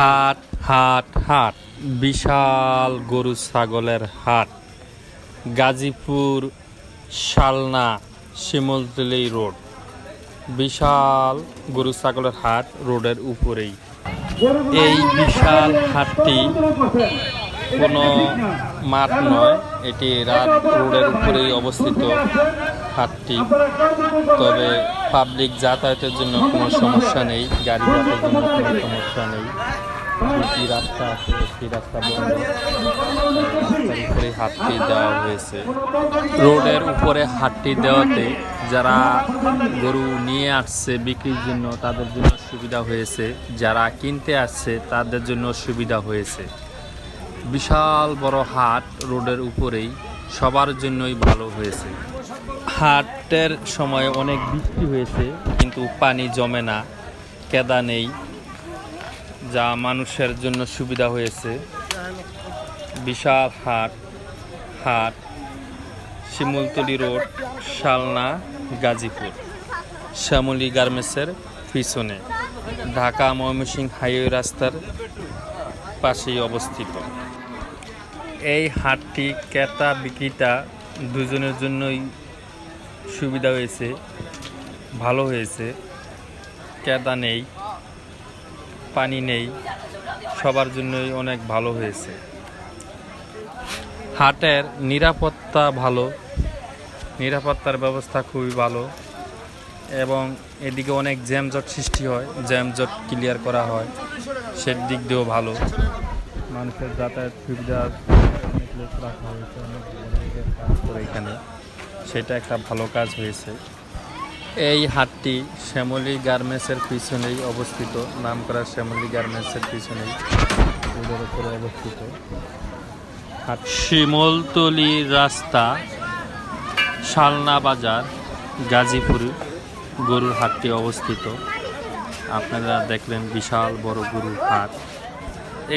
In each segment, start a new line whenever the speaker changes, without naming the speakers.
হাট হাট হাট, বিশাল গরু ছাগলের হাট। গাজীপুর শালনা শিমলতলি রোড। বিশাল গরু ছাগলের হাট রোডের উপরেই। এই বিশাল হাটটি কোনো মাঠ নয়, এটি রাত রোডের উপরেই অবস্থিত হাটটি। তবে পাবলিক যাতায়াতের জন্য কোনো সমস্যা নেই, গাড়ি যাতায়াতের জন্য কোনো সমস্যা নেই। দুটি রাস্তা আছে একটি রাস্তা বন্ধ। উপরে হাটটি দেওয়া হয়েছে। রোডের উপরে হাটটি দেওয়াতে যারা গরু নিয়ে আসছে বিক্রির জন্য, তাদের জন্য সুবিধা হয়েছে। যারা কিনতে আসছে, তাদের জন্য সুবিধা হয়েছে। বিশাল বড় হাট রোডের উপরেই সবার জন্যই ভালো হয়েছে। হাটের সময় অনেক বৃষ্টি হয়েছে, কিন্তু পানি জমে না, কেদা নেই, যা মানুষের জন্য সুবিধা হয়েছে। বিশাল হাট হাট, শিমুলতলি রোড, শালনা, গাজীপুর, শ্যামলী গার্মেন্টসের পিছনে, ঢাকা ময়মনসিংহ হাইওয়ে রাস্তার পাশেই অবস্থিত। এই হাটটি ক্রেতা বিক্রেতা দুজনের জন্যই সুবিধা হয়েছে, ভালো হয়েছে। ক্রেতা নেই, পানি নেই, সবার জন্যই অনেক ভালো হয়েছে। হাটের নিরাপত্তা ভালো, নিরাপত্তার ব্যবস্থা খুবই ভালো এবং এদিকে অনেক জ্যামজট সৃষ্টি হয়, জ্যামজট ক্লিয়ার করা হয় সে দিক দিয়েও ভালো। মানুষের যাতায়াত সুবিধা অনেক লোক রাখা হয়েছে, অনেক করে এখানে। সেটা একটা ভালো কাজ হয়েছে। এই হাটটি শ্যামলী গার্মেন্টসের পিছনেই অবস্থিত। নামকরা শ্যামলী গার্মেন্টসের পিছনেই রোডের উপরে অবস্থিত। হাট শিমলতলি রাস্তা, শালনা বাজার, গাজীপুর গরুর হাটটি অবস্থিত। আপনারা দেখলেন বিশাল বড় গরুর হাট।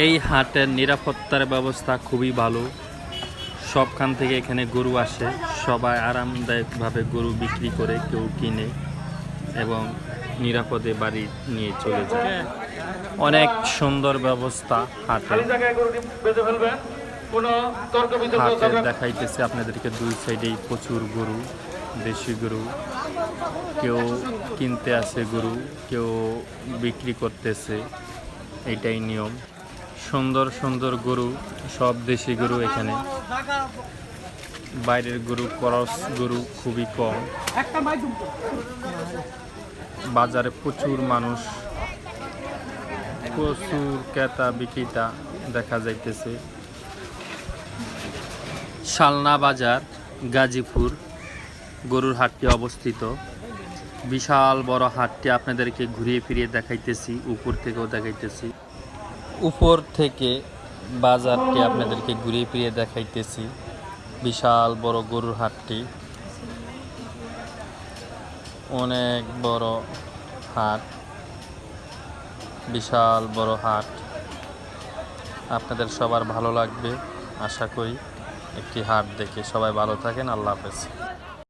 এই হাটের নিরাপত্তার ব্যবস্থা খুবই ভালো। সবখান থেকে এখানে গরু আসে। সবাই আরামদায়কভাবে গরু বিক্রি করে কেউ কিনে এবং নিরাপদে বাড়ি নিয়ে চলে যায়। অনেক সুন্দর ব্যবস্থা হাটে। হাটে দেখাইতেছে আপনাদেরকে দুই সাইডেই প্রচুর গরু দেশি গরু। কেউ কিনতে আসে গরু কেউ বিক্রি করতেছে। এটাই নিয়ম। সুন্দর সুন্দর গরু, সব দেশি গরু এখানে। বাইরের গরু, করস গরু খুবই কম। বাজারে প্রচুর মানুষ, প্রচুর ক্রেতা বিক্রেতা দেখা যাইতেছে। শালনা বাজার, গাজীপুর, গরুর হাটটি অবস্থিত। বিশাল বড় হাটটি আপনাদেরকে ঘুরিয়ে ফিরিয়ে দেখাইতেছি, উপর থেকেও দেখাইতেছি। উপর থেকে বাজারটি আপনাদেরকে ঘুরিয়ে ফিরিয়ে দেখাইতেছি। বিশাল বড় গরুর হাটটি। অনেক বড় হাট। বিশাল বড় হাট। আপনাদের সবার ভালো লাগবে, আশা করি। একটি হাট দেখে সবাই ভালো থাকেন। আল্লাহ হাফেজ।